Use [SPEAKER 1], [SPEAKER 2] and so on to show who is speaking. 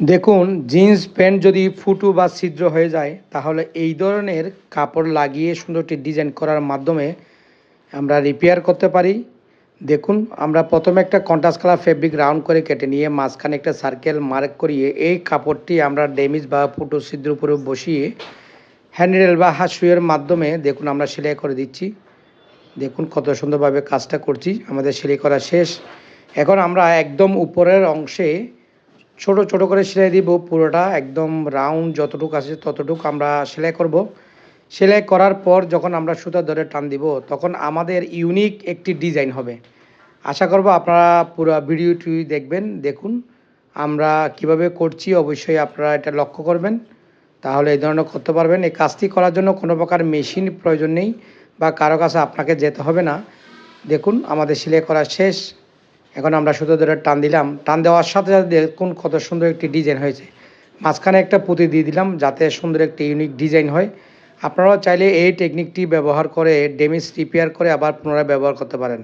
[SPEAKER 1] দেখুন, jeans pant যদি ফুটো বা ছিদ্র হয়ে যায়, তাহলে এই ধরনের কাপড় লাগিয়ে সুন্দরটি ডিজাইন করার মাধ্যমে আমরা রিপেয়ার করতে পারি। দেখুন, আমরা প্রথমে একটা কন্ট্রাস্ট কালার ফেব্রিক রাউন্ড করে কেটে নিয়ে মাঝখানে একটা সার্কেল মার্ক করিয়ে এই কাপড়টি আমরা ড্যামেজ বা ফুটো, ছিদ্র উপরে বসিয়ে হ্যান্ডেল বা হাসুয়ের মাধ্যমে দেখুন আমরা সেলাই করে দিচ্ছি। দেখুন কত সুন্দরভাবে কাজটা করছি, আমাদের সেলাই করা শেষ। এখন আমরা একদম উপরের অংশে ছোট ছোট করে সেলাই দিব পুরোটা, একদম রাউন্ড যতটুকু আছে ততটুকু আমরা সেলাই করব। সেলাই করার পর যখন আমরা সুতা ধরে টান দিব, তখন আমাদের ইউনিক একটি ডিজাইন হবে। আশা করব আপনারা পুরো ভিডিওটি দেখবেন, দেখুন, আমরা কীভাবে করছি, অবশ্যই আপনারা এটা লক্ষ্য করবেন। তাহলে এই ধরনের করতে পারবেন। এই কাজটি করার জন্য কোনো প্রকার মেশিন প্রয়োজন নেই বা কারও কাছে আপনাকে যেতে হবে না। দেখুন, আমাদের সেলাই করা শেষ। এখন আমরা সুতো ধরে টান দিলাম। টান দেওয়ার সাথে সাথে দেখুন কত সুন্দর একটি ডিজাইন হয়েছে। মাঝখানে একটা পুঁতি দিয়ে দিলাম যাতে সুন্দর একটি ইউনিক ডিজাইন হয়। আপনারাও চাইলে এই টেকনিকটি ব্যবহার করে ডেমিজ রিপেয়ার করে আবার পুনরায় ব্যবহার করতে পারেন।